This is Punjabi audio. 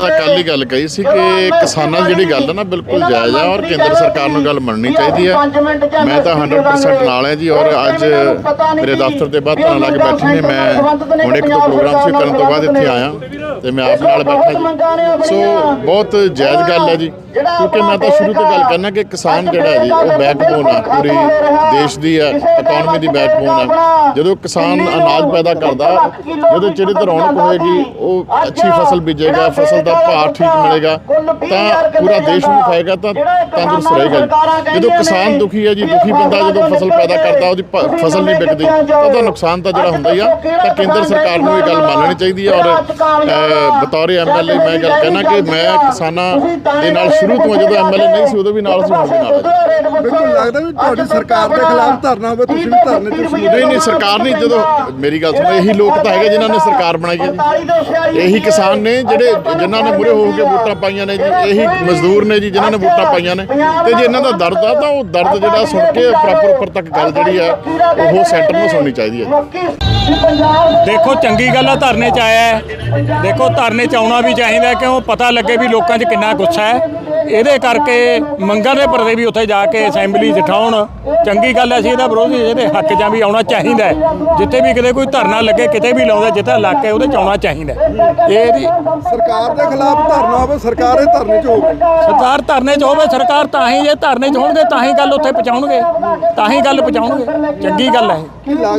ਕੱਲ ਹੀ ਗੱਲ ਕਹੀ ਸੀ ਕਿ ਕਿਸਾਨਾਂ ਦੀ ਜਿਹੜੀ ਗੱਲ ਹੈ ਨਾ ਬਿਲਕੁਲ ਜਾਇਜ਼ ਹੈ ਔਰ ਕੇਂਦਰ ਸਰਕਾਰ ਨੂੰ ਗੱਲ ਮੰਨਣੀ ਚਾਹੀਦੀ ਹੈ ਮੈਂ ਤਾਂ 100% ਨਾਲ ਹਾਂ ਜੀ ਔਰ ਅੱਜ ਮੇਰੇ ਦਫ਼ਤਰ ਦੇ ਬਾਹਰ ਧਰਨਾ ਲਾ ਕੇ ਬੈਠੇ ਨੇ ਮੈਂ ਹੁਣ ਇੱਕ ਦੋ ਪ੍ਰੋਗਰਾਮ ਸੀ ਕਰਨ ਤੋਂ ਬਾਅਦ ਇੱਥੇ ਆਇਆ ਤੇ ਮੈਂ ਆਪ ਨਾਲ ਬੈਠਾ ਜੀ। ਸੋ ਬਹੁਤ ਜਾਇਜ਼ ਗੱਲ ਹੈ ਜੀ। ਕਿਉਂਕਿ ਮੈਂ ਤਾਂ ਸ਼ੁਰੂ ਤੋਂ ਗੱਲ ਕਰਨਾ ਕਿ ਕਿਸਾਨ ਜਿਹੜਾ ਹੈ ਜੀ ਉਹ ਬੈਕਬੋਨ ਆ ਪੂਰੀ ਦੇਸ਼ ਦੀ ਹੈ ਇਕਨੋਮੀ ਦੀ ਬੈਕਬੋਨ ਹੈ ਜਦੋਂ ਕਿਸਾਨ ਅਨਾਜ ਪੈਦਾ ਕਰਦਾ ਜਦੋਂ ਚਿਹਰੇ ਤੇ ਰੌਣਕ ਹੋਏਗੀ ਉਹ ਅੱਛੀ ਫਸਲ ਬੀਜੇਗਾ ਫਸਲ ਦਾ ਭਾਅ ਠੀਕ ਮਿਲੇਗਾ ਤਾਂ ਪੂਰਾ ਦੇਸ਼ ਨੂੰ ਖਾਏਗਾ ਤਾਂ ਤੰਦਰੁਸਤ ਰਹੇਗਾ। ਜਦੋਂ ਕਿਸਾਨ ਦੁਖੀ ਹੈ ਜੀ ਦੁਖੀ ਬੰਦਾ ਜਦੋਂ ਫਸਲ ਪੈਦਾ ਕਰਦਾ ਉਹਦੀ ਫਸਲ ਨਹੀਂ ਵਿਕਦੀ ਉਹਦਾ ਨੁਕਸਾਨ ਤਾਂ ਜਿਹੜਾ ਹੁੰਦਾ ਹੀ ਆ ਤਾਂ ਕੇਂਦਰ ਸਰਕਾਰ ਨੂੰ ਇਹ ਗੱਲ ਮੰਨਣੀ ਚਾਹੀਦੀ ਹੈ ਔਰ ਬਤੌਰ ਐਮਐਲਏ ਮੈਂ ਗੱਲ ਕਹਿਣਾ ਕਿ ਮੈਂ ਕਿਸਾਨਾਂ ਦੇ ਨਾਲ ਸ਼ੁਰੂ ਤੋਂ ਜਦੋਂ ਐਮਐਲਏ ਨਹੀਂ ਸੀ ਉਦੋਂ ਵੀ ਨਾਲ ਸੀ ਹੁਣ ਵੀ ਨਾਲ ਹੈ। ਬਿਲਕੁਲ ਲੱਗਦਾ ਵੀ ਤੁਹਾਡੀ ਸਰਕਾਰ ਦੇ ਖਿਲਾਫ ਧਰਨਾ ਹੋਵੇ ਤੁਸੀਂ ਵੀ ਧਰਨੇ ਚ ਸ਼ਮੂਲੀਅਤ ਨਹੀਂ ਨਹੀਂ ਸਰਕਾਰ ਨਹੀਂ ਜਦੋਂ ਮੇਰੀ ਗੱਲ ਸੁਣੋ ਇਹੀ ਲੋਕ ਤਾਂ ਹੈਗੇ ਜਿਨ੍ਹਾਂ ਨੇ ਸਰਕਾਰ ਬਣਾਈ ਹੈ ਜੀ। ਇਹੀ ਕਿਸਾਨ ਨੇ ਜਿਹੜੇ ਜਿਨ੍ਹਾਂ ਨੇ ਮੁਰੇ ਹੋ ਕੇ ਵੋਟਾਂ ਪਾਈਆਂ ਨੇ ਜੀ। ਇਹੀ ਮਜ਼ਦੂਰ ਨੇ ਜੀ ਜਿਨ੍ਹਾਂ ਨੇ ਵੋਟਾਂ ਪਾਈਆਂ ਨੇ। ਤੇ ਜੇ ਇਹਨਾਂ ਦਾ ਦਰਦ ਆ ਤਾਂ ਉਹ ਦਰਦ ਜਿਹੜਾ ਸੁਣ ਕੇ ਪ੍ਰੋਪਰ ਉੱਪਰ ਤੱਕ ਗੱਲ ਜਿਹੜੀ ਆ ਉਹ ਸੈਂਟਰ ਨੂੰ ਸੁਣਨੀ ਚਾਹੀਦੀ ਹੈ ਦੇਖੋ ਚੰਗੀ ਗੱਲ ਆ ਧਰਨੇ 'ਚ ਆਇਆ ਹੈ। ਦੇਖੋ ਧਰਨੇ 'ਚ ਆਉਣਾ ਵੀ ਚਾਹੀਦਾ ਕਿਉਂ? ਪਤਾ ਲੱਗੇ ਵੀ ਲੋਕਾਂ 'ਚ ਕਿੰਨਾ ਗੁੱਸਾ ਹੈ। ਇਹਦੇ ਕਰਕੇ ਮੰਗਾਂ ਦੇ ਪਰਦੇ ਵੀ ਉੱਥੇ ਜਾ ਕੇ ਅਸੈਂਬਲੀ 'ਚ ਠਾਉਣ ਚੰਗੀ ਗੱਲ ਹੈ ਅਸੀਂ ਇਹਦਾ ਵਿਰੋਧ ਇਹਦੇ ਹੱਕ 'ਚ ਵੀ ਆਉਣਾ ਚਾਹੀਦਾ ਹੈ। ਜਿੱਥੇ ਵੀ ਕਿਤੇ ਕੋਈ ਧਰਨਾ ਲੱਗੇ ਕਿਤੇ ਵੀ ਲਾਉਂਦਾ ਜਿੱਥੇ ਇਲਾਕੇ ਉਹਦੇ 'ਚ ਆਉਣਾ ਚਾਹੀਦਾ ਹੈ। ਇਹ ਇਹਦੀ ਸਰਕਾਰ ਦੇ ਖਿਲਾਫ ਧਰਨਾ ਹੋਵੇ ਸਰਕਾਰ ਇਹ ਧਰਨੇ ਚ ਹੋਵੇ। ਸਰਕਾਰ ਧਰਨੇ 'ਚ ਹੋਵੇ ਸਰਕਾਰ ਤਾਂ ਹੀ ਜੇ ਧਰਨੇ 'ਚ ਹੋਣਗੇ ਤਾਂ ਹੀ ਗੱਲ ਉੱਥੇ ਪਹੁੰਚਾਉਣਗੇ। ਤਾਂ ਹੀ ਗੱਲ ਪਹੁੰਚਾਉਣਗੇ। ਚੰਗੀ ਗੱਲ ਹੈ ਇਹ। ਕੀ ਲੱਗ